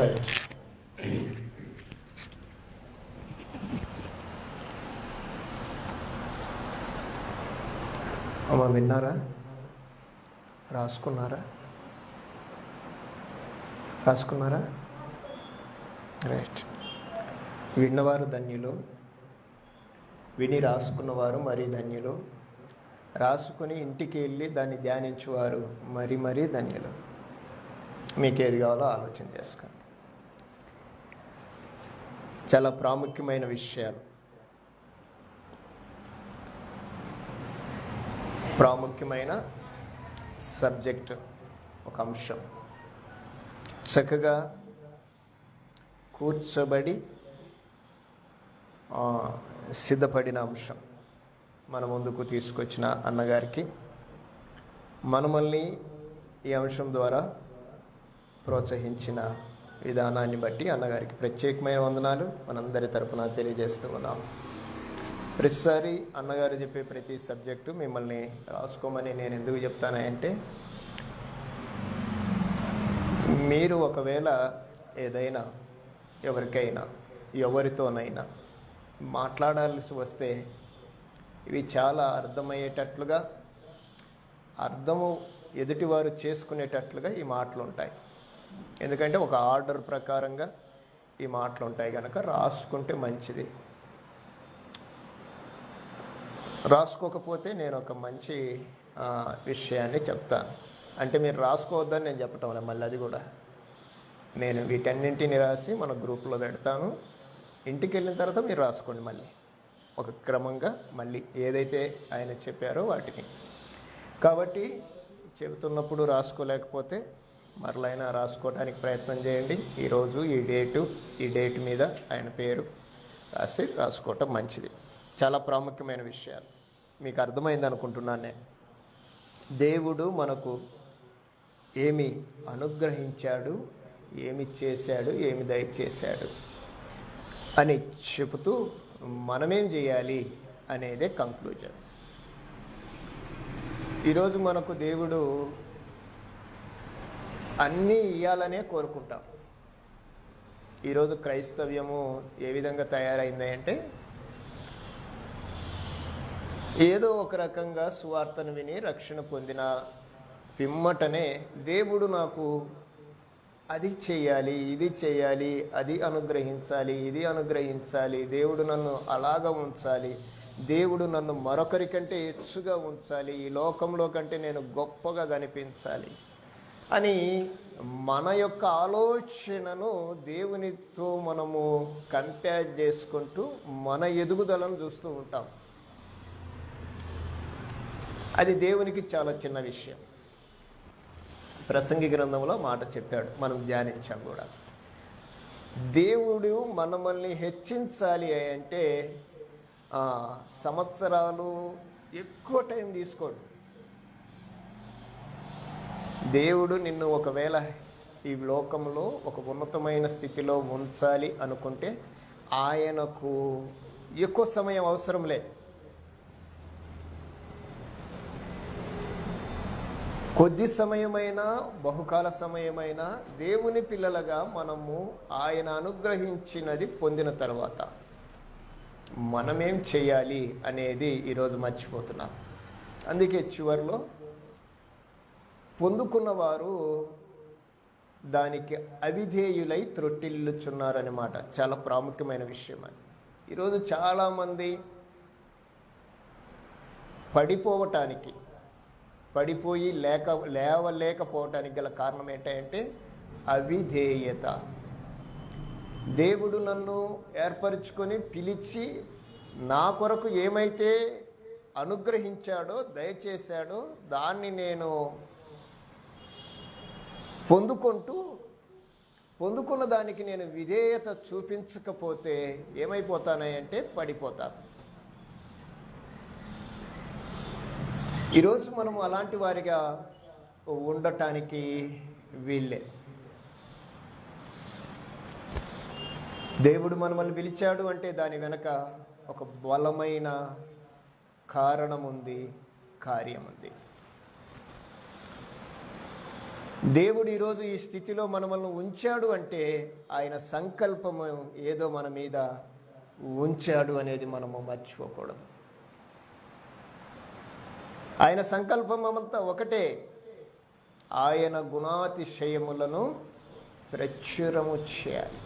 Right అమ్మ విన్నారా? రాసుకున్నారా? రాసుకున్నారా? Right. విన్నవారు ధన్యులు. విని రాసుకున్నవారు మరీ ధన్యులు. రాసుకుని ఇంటికి వెళ్ళి దాన్ని ధ్యానించేవారు మరీ మరీ ధన్యులు. మీకు ఏది కావాలో ఆలోచన చేసుకోండి. చాలా ప్రాముఖ్యమైన విషయాలు. ప్రాముఖ్యమైన సబ్జెక్ట్ ఒక అంశం. చక్కగా కూర్చోబడి సిద్ధపడిన అంశం మన ముందుకు తీసుకొచ్చిన అన్నగారికి. మనమల్ని ఈ అంశం ద్వారా ప్రోత్సహించిన విధానాన్ని బట్టి అన్నగారికి ప్రత్యేకమైన వందనాలు. మనందరి తరపున తెలియజేస్తూ ఉన్నాం. ప్రతిసారి అన్నగారు చెప్పే ప్రతి సబ్జెక్టు మిమ్మల్ని రాసుకోమని నేను ఎందుకు చెప్తానంటే మీరు ఒకవేళ ఏదైనా ఎవరికైనా ఎవరితోనైనా మాట్లాడాల్సి వస్తే ఇవి చాలా అర్థమయ్యేటట్లుగా అర్థము ఎదుటివారు చేసుకునేటట్లుగా ఈ మాటలు ఉంటాయి ఎందుకంటే ఒక ఆర్డర్ ప్రకారంగా ఈ మాటలు ఉంటాయి కనుక రాసుకుంటే మంచిది. రాసుకోకపోతే నేను ఒక మంచి విషయాన్ని చెప్తాను. అంటే మీరు రాసుకోవద్దని నేను చెప్పటం వల్ల మళ్ళీ అది కూడా. నేను వీటన్నింటిని రాసి మన గ్రూప్లో పెడతాను. ఇంటికి వెళ్ళిన తర్వాత మీరు రాసుకోండి మళ్ళీ. ఒక క్రమంగా మళ్ళీ ఏదైతే ఆయన చెప్పారో వాటిని. కాబట్టి చెబుతున్నప్పుడు రాసుకోలేకపోతే మరలైనా రాసుకోవడానికి ప్రయత్నం చేయండి. ఈరోజు ఈ డేటు ఈ డేట్ మీద ఆయన పేరు రాసి రాసుకోవటం మంచిది. చాలా ప్రాముఖ్యమైన విషయాలు. మీకు అర్థమైంది అనుకుంటున్నాను నేను. దేవుడు మనకు ఏమి అనుగ్రహించాడు ఏమి చేశాడు ఏమి దయచేశాడు అని చెబుతూ మనమేం చేయాలి అనేదే కంక్లూజన్ ఈరోజు మనకు దేవుడు అన్నీ ఇవ్వాలనే కోరుకుంటాం. ఈరోజు క్రైస్తవ్యము ఏ విధంగా తయారైంది అంటే ఏదో ఒక రకంగా సువార్తను విని రక్షణ పొందిన పిమ్మటనే దేవుడు నాకు అది చేయాలి ఇది చేయాలి అది అనుగ్రహించాలి ఇది అనుగ్రహించాలి దేవుడు నన్ను అలాగ ఉంచాలి దేవుడు నన్ను మరొకరి కంటే హెచ్చుగా ఉంచాలి ఈ లోకంలో కంటే నేను గొప్పగా కనిపించాలి. అని మన యొక్క ఆలోచనను దేవునితో మనము కంపేర్ చేసుకుంటూ మన ఎదుగుదలను చూస్తూ ఉంటాం. అది దేవునికి చాలా చిన్న విషయం. ప్రసంగి గ్రంథంలో మాట చెప్పాడు మనం ధ్యానించాం కూడా. దేవుడు మనమల్ని హెచ్చించాలి అంటే ఆ, సంవత్సరాలు ఎక్కువ టైం తీసుకోడు. దేవుడు నిన్ను ఒకవేళ ఈ లోకంలో ఒక ఉన్నతమైన స్థితిలో ఉంచాలి అనుకుంటే ఆయనకు ఎక్కువ సమయం అవసరం లేదు. కొద్ది సమయమైనా బహుకాల సమయమైనా దేవుని పిల్లలుగా మనము ఆయన అనుగ్రహించినది పొందిన తర్వాత మనమేం చేయాలి అనేది ఈరోజు మర్చిపోతున్నాం. అందుకే చివరిలో పొందుకున్నవారు దానికి అవిధేయులై త్రొట్టిల్లుచున్నారనమాట చాలా ప్రాముఖ్యమైన విషయం అది. ఈరోజు చాలామంది పడిపోవటానికి పడిపోయి లేక లేవలేకపోవటానికి గల కారణం ఏంటంటే అవిధేయత. దేవుడు నన్ను ఏర్పరచుకొని పిలిచి నా కొరకు ఏమైతే అనుగ్రహించాడో దయచేశాడో దాన్ని నేను పొందుకుంటూ పొందుకున్న దానికి నేను విధేయత చూపించకపోతే ఏమైపోతానంటే పడిపోతాను. ఈరోజు మనం అలాంటి వారిగా ఉండటానికి వీళ్ళే దేవుడు మనల్ని పిలిచాడు అంటే దాని వెనక ఒక బలమైన కారణం ఉంది కార్యం ఉంది దేవుడు ఈరోజు ఈ స్థితిలో మనల్ని ఉంచాడు అంటే ఆయన సంకల్పము ఏదో మన మీద ఉంచాడు అనేది మనము మర్చిపోకూడదు. ఆయన సంకల్పం అంతా ఒకటే. ఆయన గుణాతిశయములను ప్రచురము చేయాలి.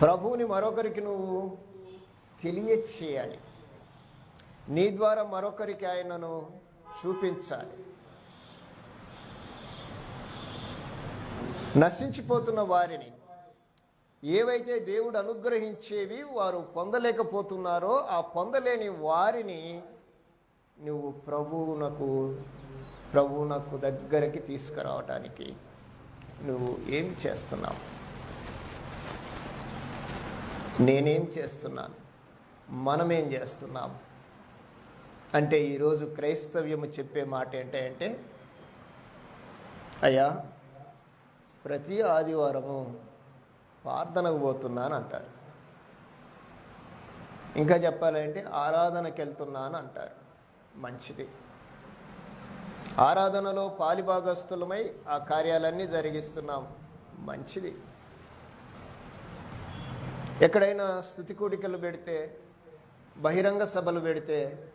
ప్రభువుని మరొకరికి నువ్వు తెలియచేయాలి. నీ ద్వారా మరొకరికి ఆయనను చూపించాలి. నశించిపోతున్న వారిని. ఏవైతే దేవుడు అనుగ్రహించేవి వారు పొందలేకపోతున్నారో ఆ పొందలేని వారిని నువ్వు ప్రభువునకు ప్రభువునకు దగ్గరికి తీసుకురావటానికి నువ్వు ఏం చేస్తున్నావు? నేనేం చేస్తున్నాను? మనమేం చేస్తున్నాం? అంటే ఈరోజు క్రైస్తవ్యము చెప్పే మాట ఏంటంటే అయ్యా ప్రతి ఆదివారము ప్రార్థనకు పోతున్నాను అంటారు ఇంకా చెప్పాలంటే ఆరాధనకి వెళ్తున్నాను అంటారు మంచిది. ఆరాధనలో పాలిభాగస్తులమై ఆ కార్యాలన్నీ జరిగిస్తున్నాం. మంచిది. ఎక్కడైనా స్థుతి కూడికలు పెడితే బహిరంగ సభలు పెడితే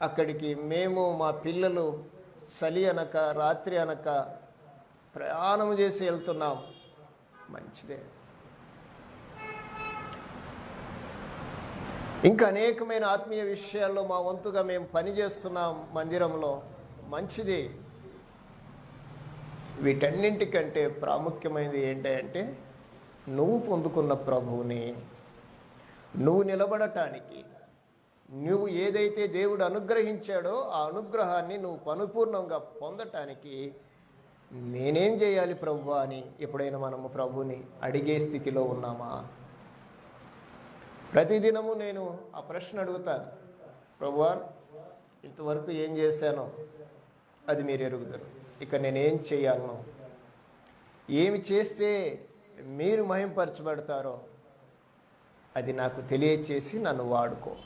అక్కడికి మేము మా పిల్లలు చలి అనక రాత్రి అనక ప్రయాణం చేసి వెళ్తున్నాం. మంచిదే. ఇంకా అనేకమైన ఆత్మీయ విషయాల్లో మా వంతుగా మేము పనిచేస్తున్నాం మందిరంలో. మంచిది. వీటన్నింటికంటే ప్రాముఖ్యమైనది ఏంటంటే నువ్వు పొందుకున్న ప్రభువుని నువ్వు నిలబడటానికి నువ్వు ఏదైతే దేవుడు అనుగ్రహించాడో ఆ అనుగ్రహాన్ని నువ్వు పరిపూర్ణంగా పొందటానికి నేనేం చేయాలి ప్రభు అని ఎప్పుడైనా మనము ప్రభుని అడిగే స్థితిలో ఉన్నామా? ప్రతిదినము నేను ఆ ప్రశ్న అడుగుతాను ప్రభువా ఇంతవరకు ఏం చేశానో? అది మీరు ఎరుగుతారు ఇక నేనేం చేయాలను? ఏమి చేస్తే మీరు మహింపరచబడతారో? అది నాకు తెలియచేసి నన్ను వాడుకో.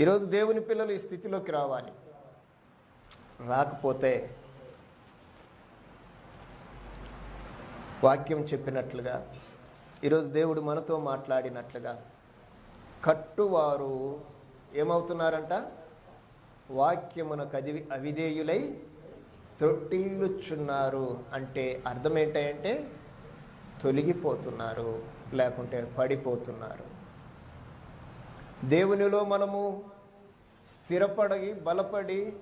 ఈరోజు దేవుని పిల్లలు ఈ స్థితిలోకి రావాలి. రాకపోతే వాక్యం చెప్పినట్లుగా ఈరోజు దేవుడు మనతో మాట్లాడినట్లుగా కట్టువారు ఏమవుతున్నారంట? వాక్యమునకు అది అవిధేయులై తొట్టిల్లుచున్నారు. అంటే అర్థం ఏంటంటే తొలగిపోతున్నారు లేకుంటే పడిపోతున్నారు. దేవునిలో మనము స్థిరపడి బలపడి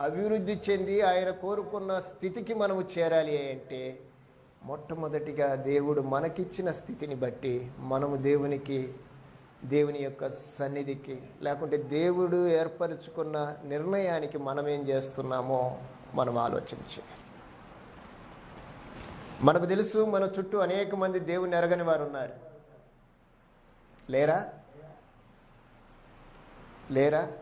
అభివృద్ధి చెంది ఆయన కోరుకున్న స్థితికి మనము చేరాలి అంటే మొట్టమొదటిగా దేవుడు మనకిచ్చిన స్థితిని బట్టి మనము దేవునికి దేవుని యొక్క సన్నిధికి లేకుంటే దేవుడు ఏర్పరచుకున్న నిర్ణయానికి మనం ఏం చేస్తున్నామో మనం ఆలోచించాలి మనకు తెలుసు మన చుట్టూ అనేక మంది దేవుని ఎరగని వారు ఉన్నారు లేరా? లేరా?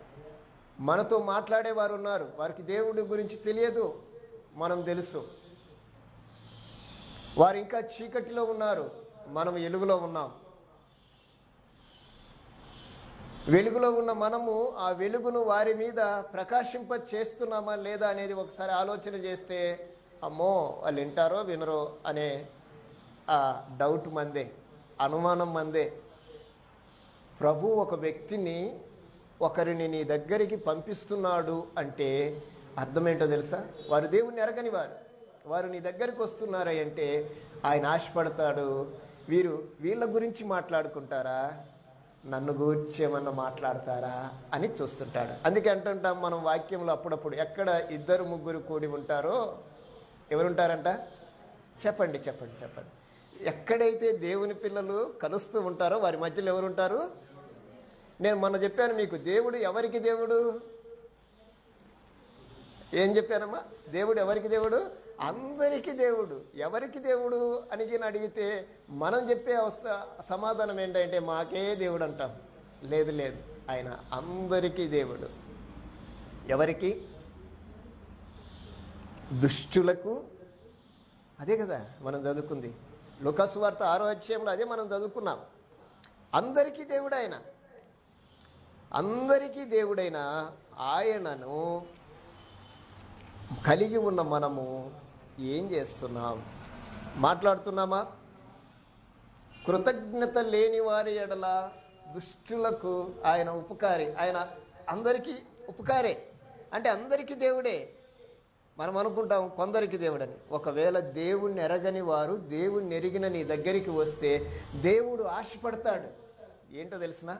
మనతో మాట్లాడేవారు ఉన్నారు వారికి దేవుడి గురించి తెలియదు. మనం తెలుసు. వారు ఇంకా చీకటిలో ఉన్నారు. మనం వెలుగులో ఉన్నాం. వెలుగులో ఉన్న మనము ఆ వెలుగును వారి మీద ప్రకాశింప చేస్తున్నామా లేదా అనేది ఒకసారి ఆలోచన చేస్తే అమ్మో వాళ్ళు వింటారో వినరో అనే ఆ డౌట్ మందే అనుమానం మందే. ప్రభు ఒక వ్యక్తిని ఒకరిని నీ దగ్గరికి పంపిస్తున్నాడు అంటే అర్థమేంటో తెలుసా? వారు దేవుణ్ణి ఎరగని వారు వారు నీ దగ్గరికి వస్తున్నారా అంటే ఆయన ఆశపడతాడు. వీరు వీళ్ళ గురించి మాట్లాడుకుంటారా? నన్ను గూర్చేమన్నా మాట్లాడతారా? అని చూస్తుంటాడు. అందుకే అంటుంటాం మనం వాక్యంలో అప్పుడప్పుడు ఎక్కడ ఇద్దరు ముగ్గురు కూడి ఉంటారో? ఎవరుంటారంట? చెప్పండి చెప్పండి చెప్పండి. ఎక్కడైతే దేవుని పిల్లలు కలుస్తూ ఉంటారో వారి మధ్యలో ఎవరుంటారు? నేను మొన్న చెప్పాను మీకు దేవుడు ఎవరికి దేవుడు? ఏం చెప్పానమ్మా? దేవుడు ఎవరికి దేవుడు? అందరికీ దేవుడు. ఎవరికి దేవుడు అని అడిగితే మనం చెప్పే అవస్థ సమాధానం ఏంటంటే మాకే దేవుడు అంటాం. లేదు లేదు. ఆయన అందరికీ దేవుడు. ఎవరికి? దుష్టులకు. అదే కదా మనం చదువుకుంది. లుకస్ వార్త ఆరో అధ్యాయంలో అదే మనం చదువుకున్నాం. అందరికీ దేవుడు ఆయన. అందరికీ దేవుడైన ఆయనను కలిగి ఉన్న మనము ఏం చేస్తున్నాం మాట్లాడుతున్నామా? కృతజ్ఞత లేని వారి ఎడల దుష్టులకు ఆయన ఉపకారి ఆయన అందరికీ ఉపకారే. అంటే అందరికీ దేవుడే. మనం అనుకుంటాం కొందరికి దేవుడని. ఒకవేళ దేవుణ్ణి ఎరగని వారు దేవుణ్ణి ఎరిగిన నీ దగ్గరికి వస్తే దేవుడు ఆశపడతాడు. ఏంటో తెలిసిన?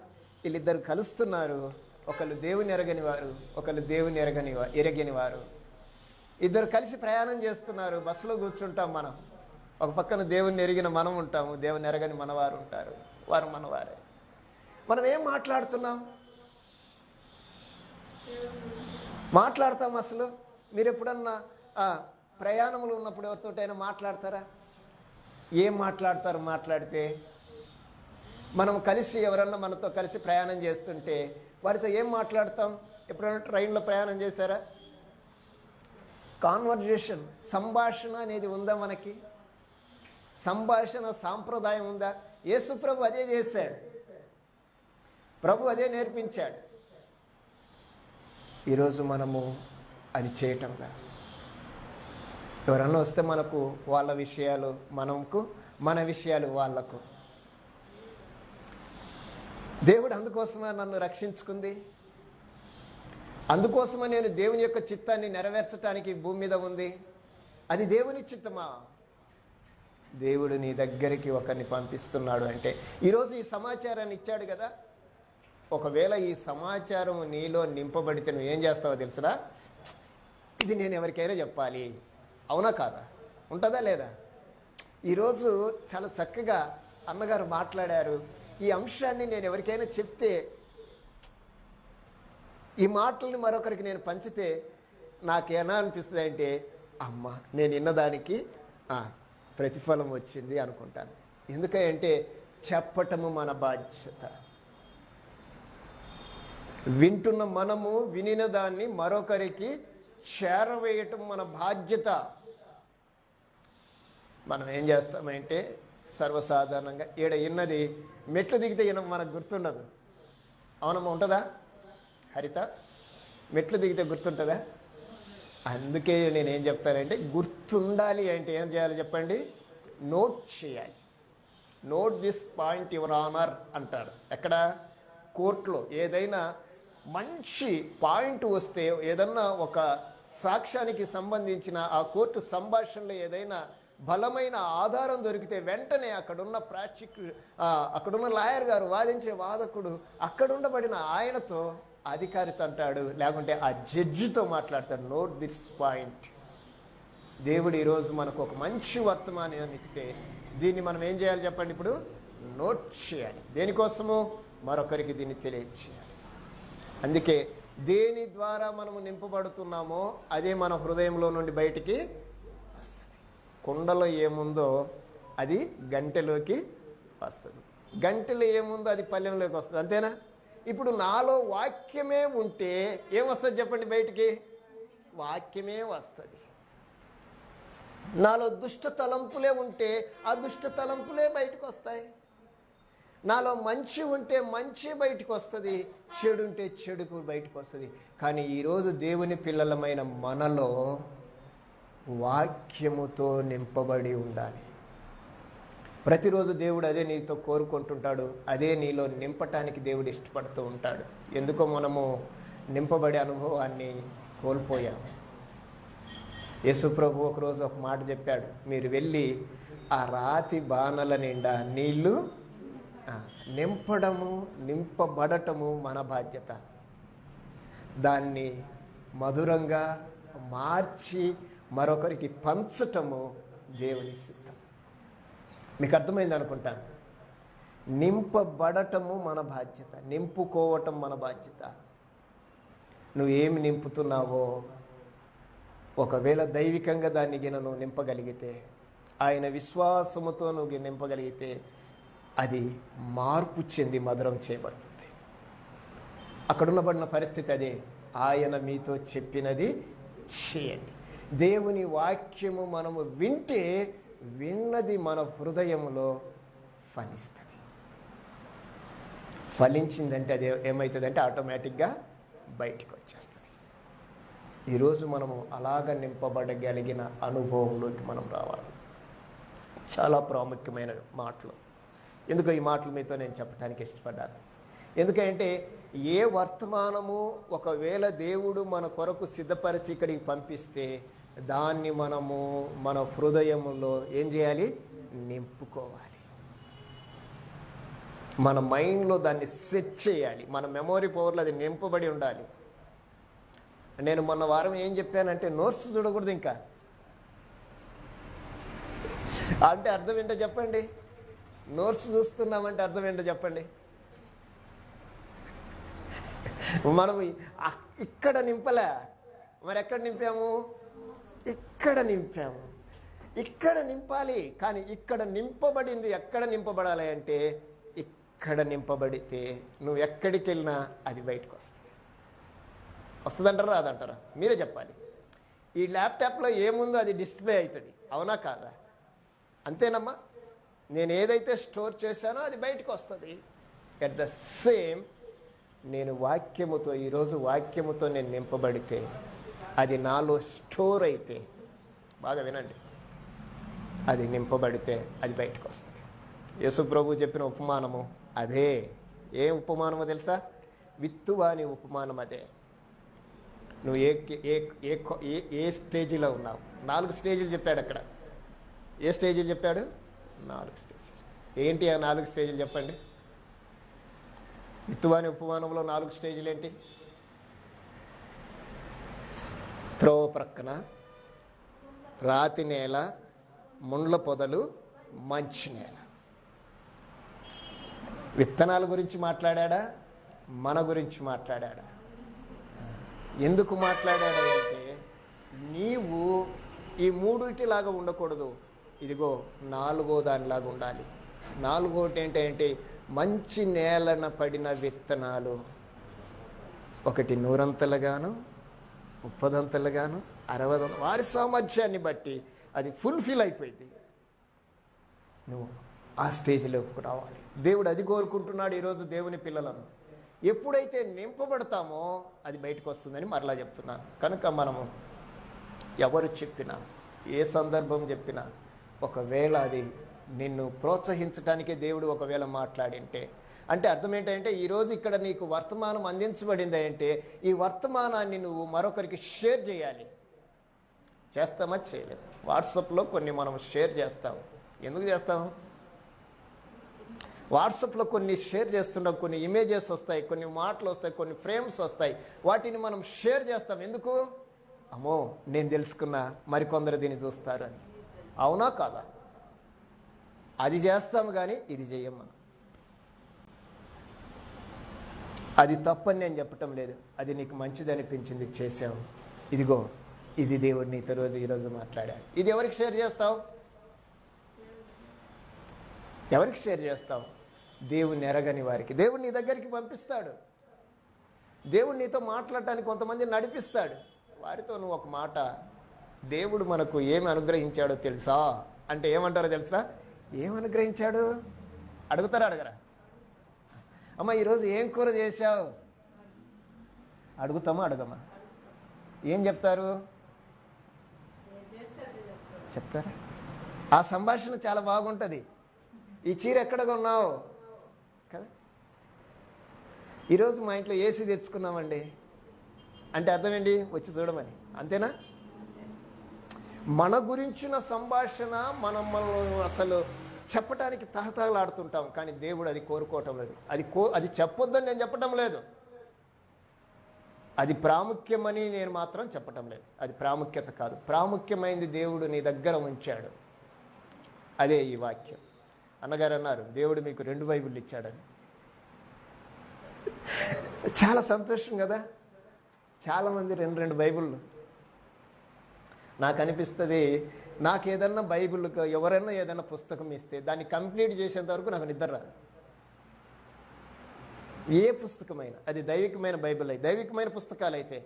వీళ్ళిద్దరు కలుస్తున్నారు. ఒకళ్ళు దేవుని ఎరగని వారు ఒకళ్ళు దేవుని ఎరగని ఎరగని వారు. ఇద్దరు కలిసి ప్రయాణం చేస్తున్నారు. బస్సులో కూర్చుంటాం మనం. ఒక పక్కన దేవుణ్ణి ఎరిగిన మనం ఉంటాము. దేవుని ఎరగని మనవారు ఉంటారు. వారు మనవారే. మనం ఏం మాట్లాడుతున్నాం? మాట్లాడతాం అసలు? మీరు ఎప్పుడన్నా ప్రయాణములు ప్రయాణంలో ఉన్నప్పుడు ఎవరితోటైనా మాట్లాడతారా? ఏం మాట్లాడతారు? మాట్లాడితే మనం కలిసి ఎవరన్నా మనతో కలిసి ప్రయాణం చేస్తుంటే వారితో ఏం మాట్లాడతాం? ఎప్పుడైనా ట్రైన్లో ప్రయాణం చేశారా? కాన్వర్జేషన్ సంభాషణ అనేది ఉందా మనకి? సంభాషణ సాంప్రదాయం ఉందా? యేసు ప్రభు అదే చేశాడు. ప్రభు అదే నేర్పించాడు. ఈరోజు మనము అది చేయటంలా ఎవరన్నా వస్తే మనకు వాళ్ళ విషయాలు మనకు మన విషయాలు వాళ్ళకు. దేవుడు అందుకోసమే నన్ను రక్షించుకుంది. అందుకోసమే నేను దేవుని యొక్క చిత్తాన్ని నెరవేర్చడానికి భూమి మీద ఉంది. అది దేవుని చిత్తమా? దేవుడు నీ దగ్గరికి ఒకరిని పంపిస్తున్నాడు అంటే ఈరోజు ఈ సమాచారాన్ని ఇచ్చాడు కదా? ఒకవేళ ఈ సమాచారం నీలో నింపబడితే నువ్వు ఏం చేస్తావో తెలుసురా? ఇది నేను ఎవరికైనా చెప్పాలి. అవునా కాదా? ఉంటుందా లేదా? ఈరోజు చాలా చక్కగా అన్నగారు మాట్లాడారు. ఈ అంశాన్ని నేను ఎవరికైనా చెప్తే ఈ మాటల్ని మరొకరికి నేను పంచితే నాకేనా అనిపిస్తుంది అంటే అమ్మ నేను విన్నదానికి ప్రతిఫలం వచ్చింది అనుకుంటాను. ఎందుకంటే చెప్పటము మన బాధ్యత. వింటున్న మనము వినిన దాన్ని మరొకరికి చేరవేయటం మన బాధ్యత. మనం ఏం చేస్తామంటే సర్వసాధారణంగా ఈడ ఇన్నది మెట్లు దిగితే ఈయన మనకు గుర్తుండదు. అవునమ్మా ఉంటుందా? హరిత మెట్లు దిగితే గుర్తుంటుందా? అందుకే నేను ఏం చెప్తానంటే గుర్తుండాలి అంటే ఏం చేయాలి చెప్పండి? నోట్ చేయాలి. Note this point your honour అంటాడు ఎక్కడ? కోర్టులో. ఏదైనా మంచి పాయింట్ వస్తే ఏదన్నా ఒక సాక్ష్యానికి సంబంధించిన ఆ కోర్టు సంభాషణలో ఏదైనా బలమైన ఆధారం దొరికితే వెంటనే అక్కడున్న ప్రాచిక్యు అక్కడున్న లాయర్ గారు వాదించే వాదకుడు అక్కడుండబడిన ఆయనతో అధికారితో అంటాడు లేకుంటే ఆ జడ్జితో మాట్లాడతాడు నోట్ దిస్ పాయింట్ దేవుడు ఈరోజు మనకు ఒక మంచి వర్తమానాన్ని ఇస్తే దీన్ని మనం ఏం చేయాలి చెప్పండి ఇప్పుడు? నోట్ చేయాలి. దేనికోసము? మరొకరికి దీన్ని తెలియచేయాలి అందుకే దేని ద్వారా మనము నింపబడుతున్నామో అదే మన హృదయంలో నుండి బయటికి వస్తుంది. కుండలో ఏముందో అది గంటెలోకి వస్తుంది. గంటలో ఏముందో అది పల్లెంలోకి వస్తుంది. అంతేనా? ఇప్పుడు నాలో వాక్యమే ఉంటే ఏమొస్తుంది చెప్పండి బయటికి? వాక్యమే వస్తుంది. నాలో దుష్ట తలంపులే ఉంటే ఆ దుష్ట తలంపులే బయటకు వస్తాయి నాలో మంచి ఉంటే మంచి బయటకు వస్తుంది చెడు ఉంటే చెడుకు బయటకు వస్తుంది కానీ ఈరోజు దేవుని పిల్లలమైన మనలో వాక్యముతో నింపబడి ఉండాలి. ప్రతిరోజు దేవుడు అదే నీతో కోరుకుంటుంటాడు అదే నీలో నింపటానికి దేవుడు ఇష్టపడుతూ ఉంటాడు. ఎందుకో మనము నింపబడే అనుభవాన్ని కోల్పోయాము యేసుప్రభు ఒకరోజు ఒక మాట చెప్పాడు మీరు వెళ్ళి ఆ రాతి బాణల నిండా నీళ్ళు నింపడము నింపబడటము మన బాధ్యత. దాన్ని మధురంగా మార్చి మరొకరికి పంచటము దేవుని మీకు అర్థమైంది అనుకుంటాను నింపబడటము మన బాధ్యత నింపుకోవటం మన బాధ్యత. నువ్వేమి నింపుతున్నావో ఒకవేళ దైవికంగా దాన్ని గిన నువ్వు నింపగలిగితే ఆయన విశ్వాసముతో నువ్వు నింపగలిగితే అది మార్పు చెంది మధురం చేయబడుతుంది. అక్కడున్నబడిన పరిస్థితి అదే. ఆయన మీతో చెప్పినది చేయండి. దేవుని వాక్యము మనము వింటే విన్నది మన హృదయంలో ఫలిస్తుంది. ఫలించిందంటే అది ఏమవుతుందంటే ఆటోమేటిక్గా బయటికి వచ్చేస్తుంది ఈరోజు మనము అలాగ నింపబడగలిగిన అనుభవంలోకి మనం రావాలి. చాలా ప్రాముఖ్యమైన మాటలు. ఎందుకు ఈ మాటలు మీతో నేను చెప్పడానికి ఇష్టపడ్డాను. ఎందుకంటే ఏ వర్తమానము ఒకవేళ దేవుడు మన కొరకు సిద్ధపరిచి ఇక్కడికి పంపిస్తే దాన్ని మనము మన హృదయంలో ఏం చేయాలి? నింపుకోవాలి. మన మైండ్లో దాన్ని సెట్ చేయాలి. మన మెమొరీ పవర్లో అది నింపబడి ఉండాలి. నేను మొన్న వారం ఏం చెప్పానంటే నోట్స్ చూడకూడదు ఇంకా. అంటే అర్థం ఏంటో చెప్పండి. నోట్స్ చూస్తున్నామంటే అర్థం ఏంటో చెప్పండి. మనం ఇక్కడ నింపలే. మరి ఎక్కడ నింపాము? ఇక్కడ నింపాము ఇక్కడ నింపాలి కానీ ఇక్కడ నింపబడింది ఎక్కడ నింపబడాలి అంటే ఇక్కడ నింపబడితే నువ్వు ఎక్కడికి వెళ్ళినా అది బయటకు వస్తుంది. వస్తుందంటారా రాదంటారా? మీరే చెప్పాలి. ఈ ల్యాప్టాప్లో ఏముందో అది డిస్ప్లే అవుతుంది. అవునా కాదా? అంతేనమ్మా. నేను ఏదైతే స్టోర్ చేశానో అది బయటకు వస్తుంది. ఎట్ ద సేమ్ నేను వాక్యముతో ఈరోజు వాక్యముతో నేను నింపబడితే అది నాలో స్టోర్ అయితే బాగా వినండి. అది నింపబడితే అది బయటకు వస్తుంది. యేసు ప్రభు చెప్పిన ఉపమానము అదే. ఏ ఉపమానమో తెలుసా? విత్తువాని ఉపమానం అదే. నువ్వు ఏ ఏ ఏ ఏ ఏ స్టేజీలో ఉన్నావు? నాలుగు స్టేజీలు చెప్పాడు అక్కడ. ఏ స్టేజీలు చెప్పాడు? నాలుగు స్టేజీలు. ఏంటి ఆ నాలుగు స్టేజీలు చెప్పండి? విత్తువాని ఉపమానంలో నాలుగు స్టేజీలు ఏంటి? త్రోవ ప్రక్కన రాతి నేల ముండ్ల పొదలు మంచి నేల విత్తనాల గురించి మాట్లాడా మన గురించి మాట్లాడా ఎందుకు మాట్లాడాడు అంటే నీవు ఈ మూడిటిలాగా ఉండకూడదు. ఇదిగో నాలుగో దానిలాగా ఉండాలి. నాలుగోటి ఏంటంటే మంచి నేలన పడిన విత్తనాలు. ఒకటి నూరంతలుగాను ముప్పదంతలుగాను అరవదంతలు వారి సామర్థ్యాన్ని బట్టి అది ఫుల్ఫిల్ అయిపోయింది. నువ్వు ఆ స్టేజ్లోకి రావాలి. దేవుడు అది కోరుకుంటున్నాడు ఈరోజు దేవుని పిల్లలను. ఎప్పుడైతే నింపబడతామో అది బయటకు వస్తుందని మరలా చెప్తున్నాను. కనుక మనము ఎవరు చెప్పినా ఏ సందర్భం చెప్పినా ఒకవేళ అది నిన్ను ప్రోత్సహించడానికే దేవుడు ఒకవేళ మాట్లాడింటే అంటే అర్థం ఏంటంటే ఈరోజు ఇక్కడ నీకు వర్తమానం అందించబడింది అంటే ఈ వర్తమానాన్ని నువ్వు మరొకరికి షేర్ చేయాలి. చేస్తామా? చేయలేదు. వాట్సాప్లో కొన్ని మనం షేర్ చేస్తాం. ఎందుకు చేస్తాం? వాట్సాప్లో కొన్ని షేర్ చేస్తుంటాం కొన్ని ఇమేజెస్ వస్తాయి కొన్ని మాటలు వస్తాయి కొన్ని ఫ్రేమ్స్ వస్తాయి. వాటిని మనం షేర్ చేస్తాం. ఎందుకు? అమ్మో నేను తెలుసుకున్నా మరికొందరు దీన్ని చూస్తారు అని. అవునా కాదా? అది చేస్తాము కానీ ఇది చెయ్యం మనం. అది తప్పని నేను చెప్పటం లేదు. అది నీకు మంచిది అనిపించింది చేసావు ఇదిగో ఇది దేవుడు నీతో రోజు ఈరోజు మాట్లాడాడు. ఇది ఎవరికి షేర్ చేస్తావు? ఎవరికి షేర్ చేస్తావు? దేవుని ఎరగని వారికి. దేవుడు నీ దగ్గరికి పంపిస్తాడు. దేవుడు నీతో మాట్లాడటానికి కొంతమంది నడిపిస్తాడు. వారితో నువ్వు ఒక మాట దేవుడు మనకు ఏమి అనుగ్రహించాడో తెలుసా? అంటే ఏమంటారో తెలుసా? ఏం అనుగ్రహించాడు అడుగుతారా అడగరా? అమ్మ ఈరోజు ఏం కూర చేశావు? అడుగుతామా అడగమ్మా ఏం చెప్తారు? చెప్తారా? ఆ సంభాషణ చాలా బాగుంటుంది. ఈ చీర ఎక్కడ కొన్నావు? కదా? ఈరోజు మా ఇంట్లో ఏసీ తెచ్చుకున్నామండి. అంటే అర్థమేంటి? వచ్చి చూడమని. అంతేనా? మన గురించిన సంభాషణ మనం అసలు చెప్పటానికి తహతహలాడుతుంటాం కానీ దేవుడు అది కోరుకోవటం లేదు. అది కో అది చెప్పొద్దని నేను చెప్పటం లేదు. అది ప్రాముఖ్యమని నేను మాత్రం చెప్పటం లేదు. అది ప్రాముఖ్యత కాదు. ప్రాముఖ్యమైనది దేవుడు నీ దగ్గర ఉంచాడు. అదే ఈ వాక్యం. అన్నగారు అన్నారు దేవుడు మీకు రెండు బైబిల్ ఇచ్చాడని. చాలా సంతోషం కదా? చాలామంది రెండు రెండు బైబిళ్ళు. నాకు అనిపిస్తుంది నాకు ఏదన్నా బైబిల్ ఎవరైనా ఏదైనా పుస్తకం ఇస్తే దాన్ని కంప్లీట్ చేసేంత వరకు నాకు నిద్ర రాదు. ఏ పుస్తకమైన అది దైవికమైన బైబిల్ అయితే దైవికమైన పుస్తకాలు అయితే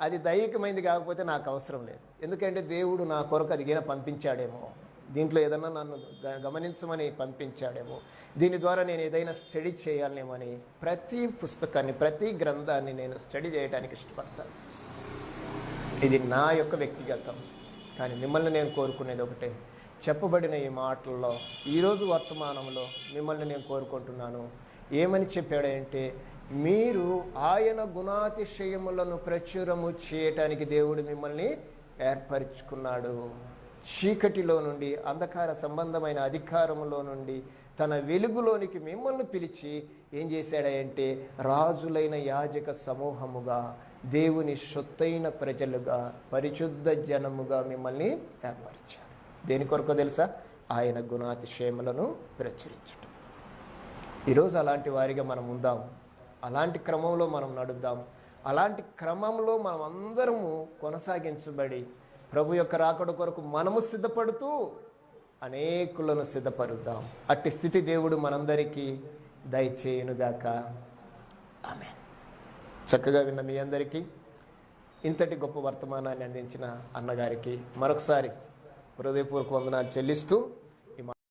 అది దైవికమైనది కాకపోతే నాకు అవసరం లేదు. ఎందుకంటే దేవుడు నా కొరకు అది ఏదైనా పంపించాడేమో. దీంట్లో ఏదన్నా నన్ను గ- గమనించమని పంపించాడేమో. దీని ద్వారా నేను ఏదైనా స్టడీ చేయాలనేమో అని ప్రతి పుస్తకాన్ని ప్రతి గ్రంథాన్ని నేను స్టడీ చేయడానికి ఇష్టపడతాను. ఇది నా యొక్క వ్యక్తిగతం. కానీ మిమ్మల్ని నేను కోరుకునేది ఒకటే. చెప్పబడిన ఈ మాటల్లో ఈరోజు వర్తమానంలో మిమ్మల్ని నేను కోరుకుంటున్నాను. ఏమని చెప్పాడంటే మీరు ఆయన గుణాతిశయములను ప్రచురము చేయటానికి దేవుడు మిమ్మల్ని ఏర్పరచుకున్నాడు. చీకటిలో నుండి అంధకార సంబంధమైన అధికారములో నుండి తన వెలుగులోనికి మిమ్మల్ని పిలిచి ఏం చేశాడంటే రాజులైన యాజక సమూహముగా దేవుని సొత్తైన ప్రజలుగా పరిశుద్ధ జనముగా మిమ్మల్ని ఏర్పరిచాడు. దేని కొరకు తెలుసా? ఆయన గుణాతిశయములను ప్రచురించటం. ఈరోజు అలాంటి వారిగా మనం ఉందాం. అలాంటి క్రమంలో మనం నడుద్దాం. అలాంటి క్రమంలో మనం అందరము కొనసాగించబడి ప్రభు యొక్క రాకడ కొరకు మనము సిద్ధపడుతూ అనేకులను సిద్ధపరుద్దాం. అట్టి స్థితి దేవుడు మనందరికీ దయచేయునుగాక. ఆమె చక్కగా విన్న మీ అందరికీ ఇంతటి గొప్ప వర్తమానాన్ని అందించిన అన్నగారికి మరొకసారి హృదయపూర్వక వందనాలు చెల్లిస్తూ